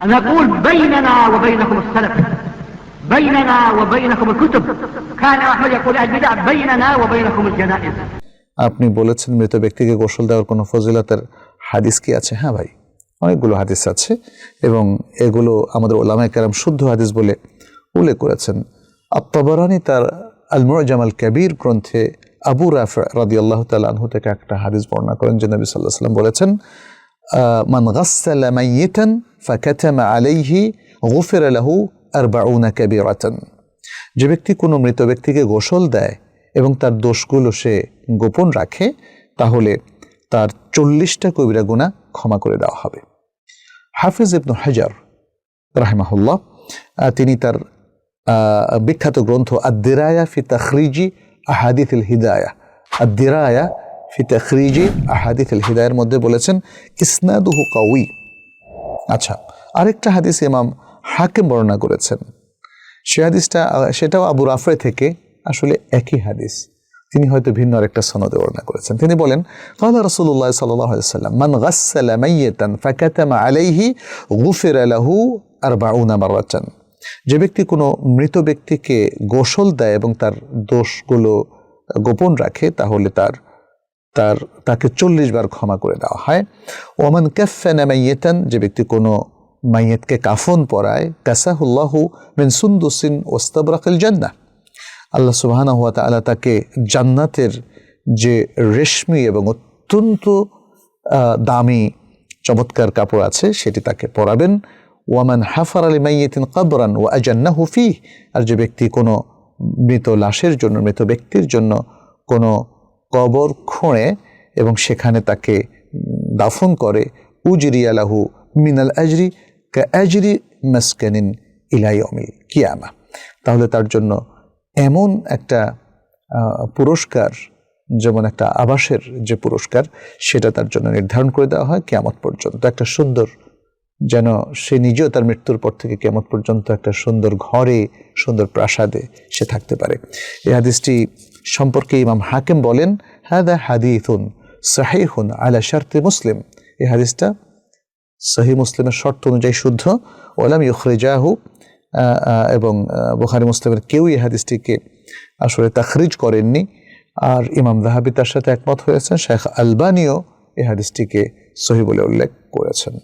نقول بيننا وبينكم السلف بيننا وبينكم الكتب كان أحمد يقول البدع بيننا وبينكم الجنائز আপনি বলেছেন মৃত ব্যক্তিকে গোসল দেওয়ার কোনো ফজিলতের হাদিস কি আছে হ্যাঁ ভাই অনেকগুলো হাদিস আছে এবং এগুলো আমাদের ওলামায় কারাম শুদ্ধ হাদিস বলে উল্লেখ করেছেন আত্মবরানি তার আল মুজামাল কবির গ্রন্থে আবু রাফা রাদি আল্লাহ তালহু থেকে একটা হাদিস বর্ণনা করেন যে নবী সাল্লাহ সাল্লাম বলেছেন মান গাসালা মাইয়িতান ফাকাতামা আলাইহি গুফিরা লাহু আরবাউনা কাবীরাতান। যে ব্যক্তি কোনো মৃত ব্যক্তিকে গোসল দেয় এবং তার দোষগুলো সে গোপন রাখে, তাহলে তার চল্লিশটা কবিরা গুণা ক্ষমা করে দেওয়া হবে। হাফিজ ইবনু হাজার রাহেমাহুল্লাহ তিনি তার বিখ্যাত গ্রন্থ আদিরায়া ফি তাখরিজি আহাদিথিল হিদায়া। আদিরায়া ফি তখরিজি আহাদিফ এল হিদায়ের মধ্যে বলেছেন, ইসনাদুহু কাউই আচ্ছা আরেকটা হাদিস ইমাম হাকিম বর্ণনা করেছেন। সে হাদিসটা, সেটাও আবু রাফে থেকে আসলে একই হাদিস। তিনি হয়তো ভিন্ন আরেকটা সনদে বর্ণনা করেছেন। তিনি বলেন, কালা আলাইহি সাল্লাম মান গাসালা মাইয়াতান ফাকাতামা আলাইহি গুফির আলাহু আর মারাতান। যে ব্যক্তি কোনো মৃত ব্যক্তিকে গোসল দেয় এবং তার দোষগুলো গোপন রাখে, তাহলে তার তার, তাকে চল্লিশ বার ক্ষমা করে দেওয়া হয়। ওমান কাফানা মাইয়েতান, যে ব্যক্তি কোনো মাইয়েতকে কাফন পরায়, কাসাহুল্লাহু মিন সুন্দুসিন ওস্তাবরাকিল জান্না আল্লাহ সুবাহানা হুয়া তাআলা তাকে জান্নাতের যে রেশমি এবং অত্যন্ত দামি, চমৎকার কাপড় আছে, সেটি তাকে পরাবেন। ওয়ামান হাফার আলী মাইয়েতিন কাবরান ও আজান্নাহু ফি আর যে ব্যক্তি কোনো মৃত লাশের জন্য, মৃত ব্যক্তির জন্য কোনো কবর খোঁড়ে এবং সেখানে তাকে দাফন করে উজরি আলাহু মিনাল আজরি কা আজরি মাসকানিন ইলাইয়মিল কিয়ামা। তাহলে তার জন্য এমন একটা পুরস্কার, যেমন একটা আবাসের যে পুরস্কার, সেটা তার জন্য নির্ধারণ করে দেওয়া হয় কেয়ামত পর্যন্ত। একটা সুন্দর, যেন সে নিজেও তার মৃত্যুর পর থেকে কেমত পর্যন্ত একটা সুন্দর ঘরে, সুন্দর প্রাসাদে সে থাকতে পারে। এই হাদিসটি সম্পর্কে ইমাম হাকিম বলেন, হাদা হাদিথুন সাহিহুন আলা শারতে মুসলিম। এই হাদিসটা সহি মুসলিমের শর্ত অনুযায়ী শুদ্ধ। ওলাম ইউখরেজাহু এবং বুখারি মুসলিমের কেউই এই হাদিসটিকে আসলে তাখরিজ করেননি। আর ইমাম দাহাবি তার সাথে একমত হয়েছেন, শেখ আলবানিও এই হাদিসটিকে সহি বলে উল্লেখ করেছেন।